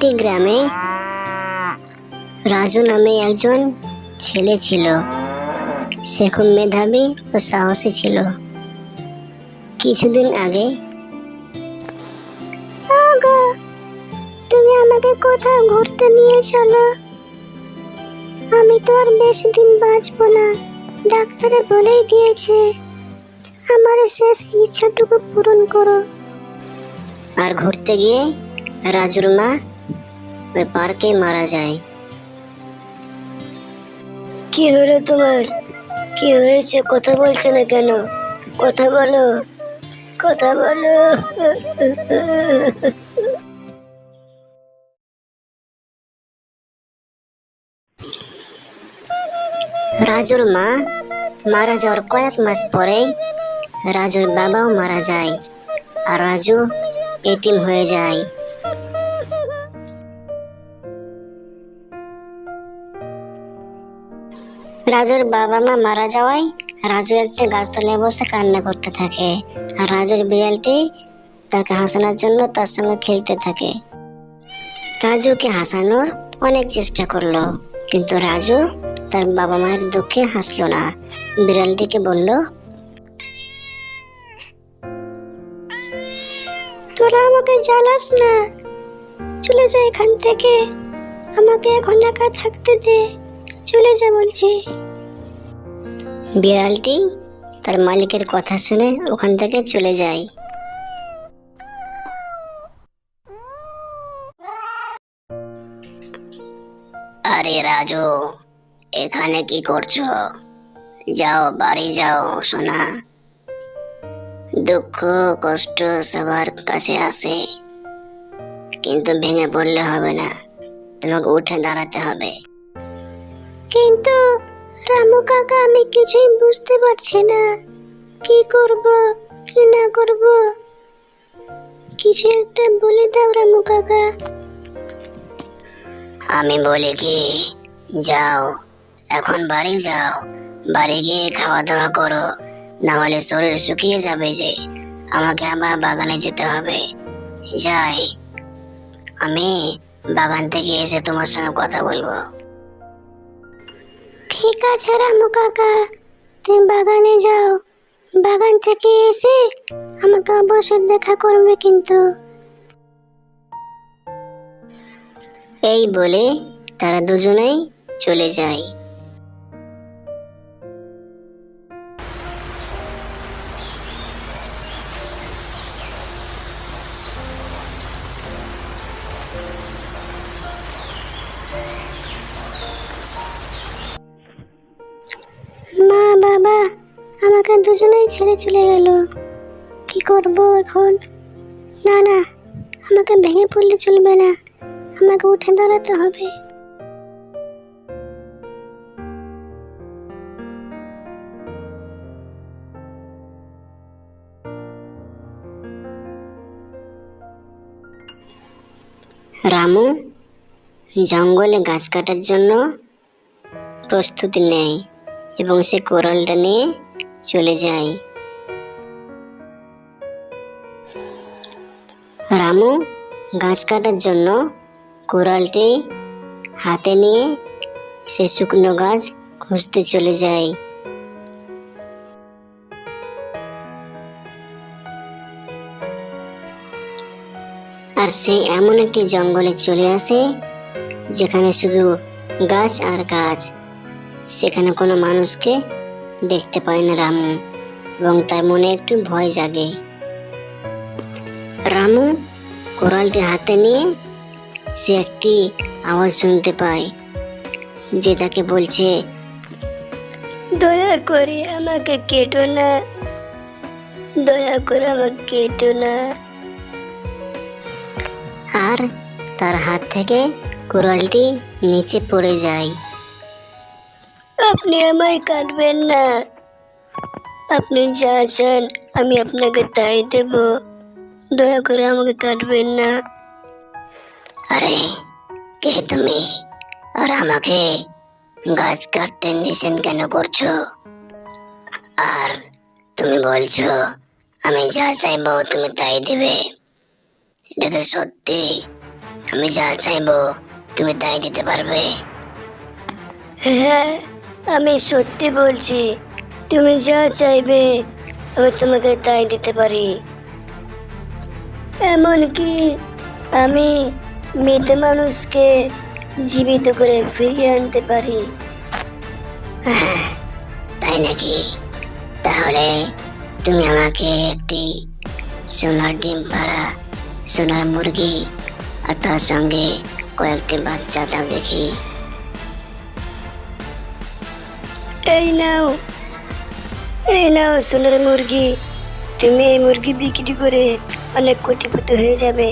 একটি গ্রামে রাজু নামে একজন ছেলে ছিল। সে খুব মেধাবী ও সাহসী ছিল। কিছুদিন আগে তুমি আমাকে কোথাও ঘুরতে নিয়ে চলো আমি তো আর বেশি দিন বাঁচবো না ডাক্তারে বলেই দিয়েছে। আমার শেষ ইচ্ছাটুকু পূরণ করো। আর ঘুরতে গিয়ে রাজুর মা ওই পার্কে মারা যায় কি হলো তোমার? কি হয়েছে? কথা বলছো না কেন? কথা বলো। কথা বলো। রাজুর মা মারা যাওয়ার কয়েক মাস পরে রাজুর বাবাও মারা যায় আর রাজু এতিম হয়ে যায়। রাজুর বাবা মা মারা যাওয়ায় রাজু একটা গাছতলায় বসে কান্না করতে থাকে আর রাজুর বিড়ালটি তাকে হাসানোর জন্য তার সঙ্গে খেলতে থাকে। রাজুকে হাসানোর অনেক চেষ্টা করল, কিন্তু রাজু তার বাবা মায়ের দুঃখে হাসলো না। বিড়ালটিকে বলল, তোরা আমাকে জ্বালাস না। চলে যা এখান থেকে। আমাকে এখন একা থাকতে দে। চলে যা বলছি। বিড়ালটি তার মালিকের কথা শুনে ওখান থেকে চলে যায়। আরে রাজু, এখানে কি করছ? যাও, বাড়ি যাও, সোনা। দুঃখ, কষ্ট সবার কাছে আসে কিন্তু ভেঙে পড়লে হবে না। তোমাকে উঠে দাঁড়াতে হবে। কিন্তু রামু কাকা, আমি কিছুই বুঝতে পারছি না। কি করব, কি না করব? কিছু একটা বলে দাও রামু কাকা। আমি বলি কি, যাও, এখন বাড়ি যাও, বাড়ি গিয়ে খাওয়া দাওয়া করো না হলে শরীর শুকিয়ে যাবে যে, আমাকে আবার বাগানে যেতে হবে। যাই, আমি বাগান থেকে এসে তোমার সঙ্গে কথা বলব। ঠিক আছে রামু কাকা তুমি বাগানে যাও। বাগান থেকে এসে আমাকে অবশ্যই দেখা করবে কিন্তু। এই বলে তারা দুজনেই চলে যায়। ছেড়ে চলে গেল। কি করব এখন? না না, আমাকে ভেঙে পড়লে চলবে না। আমাকে উঠে দাঁড়াতে হবে। রামু, জঙ্গলে গাছ কাটার জন্য প্রস্তুতি নেয় এবং সে কোরালটা নিয়ে চলে যায় রামু, গাছ কাটার জন্য কোরালটি হাতে নিয়ে সে শুকনো গাছ খুঁজতে চলে যায় আর সে এমন একটি জঙ্গলে চলে আসে, যেখানে শুধু গাছ আর গাছ, সেখানে কোনো মানুষকে দেখতে পায় না রামু এবং তার মনে একটু ভয় জাগে। রামু কোরালটি হাতে নিয়ে সে একটি আওয়াজ শুনতে পায় যে তাকে বলছে দয়া করে আমাকে কেটো না দয়া করে আমাকে কেটো না। আর তার হাত থেকে কোরালটি নিচে পড়ে যায়। আপনি আমায় কাটবেন না। আপনি যা চান, আমি আপনাকে তাই দেব। দয়া করে আমাকে কাটবেন না। আরে, কে তুমি? আর আমাকে গাছ কাটতে নিষেধ কেন করছ? আর তুমি বলছো, আমি যা চাইব তুমি তাই দেবে। এটাকে সত্যি, আমি যা চাইব তুমি তাই দিতে পারবে। হ্যাঁ আমি সত্যি বলছি, তুমি যা চাইবে, আমি তোমাকে তাই দিতে পারি। এমনকি আমি মৃত মানুষকে জীবিত করে ফিরিয়ে আনতে পারি। তাই নাকি? তাহলে তুমি আমাকে একটি সোনার ডিম পাড়া, সোনার মুরগি আর তার সঙ্গে কয়েকটি বাচ্চা দাও দেখি। এই নাও। এই নাও সোনার মুরগি। তুমি এই মুরগি বিক্রি করে অনেক কোটিপতি হয়ে যাবে।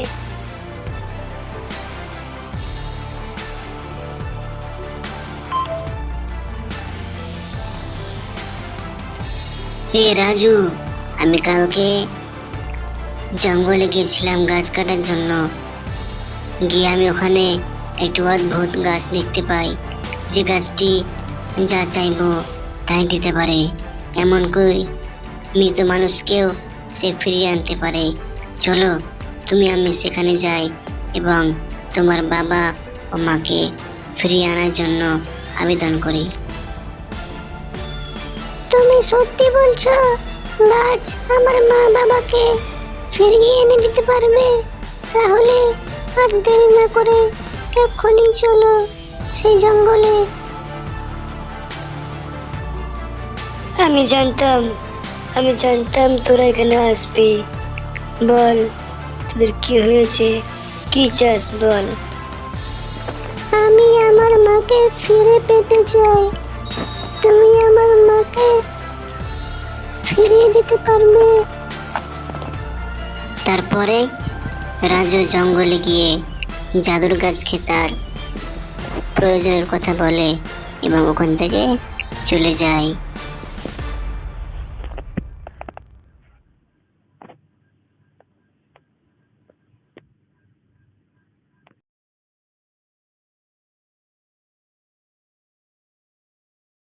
হে রাজু, আমি কালকে জঙ্গলে গিয়েছিলাম গাছ কাটার জন্য। গিয়ে আমি ওখানে একটি অদ্ভুত গাছ দেখতে পাই। যে গাছটি যা চাইব তাই দিতে পারে। এমন কই, মৃত মানুষকেও সে ফিরিয়ে আনতে পারে। চলো, তুমি আমি সেখানে যাই এবং তোমার বাবা ও মাকে ফিরিয়ে আনার জন্য আবেদন করি। তুমি সত্যি বলছো গাছ আমার মা বাবাকে ফিরিয়ে এনে দিতে পারবে? তাহলে আর দেরি না করে এক্ষুনি চলো সেই জঙ্গলে আমি জানতাম আমি জানতাম তোরা এখানে আসবি। বল তোদের কি হয়েছে? কি চাস বল? আমি আমার মাকে ফিরে পেতে চাই। তুমি আমার মাকে ফিরিয়ে দিতে পারবে। তারপরে রাজু জঙ্গলে গিয়ে জাদুর গাছকে তার প্রয়োজনের কথা বলে এবং ওখান থেকে চলে যায়।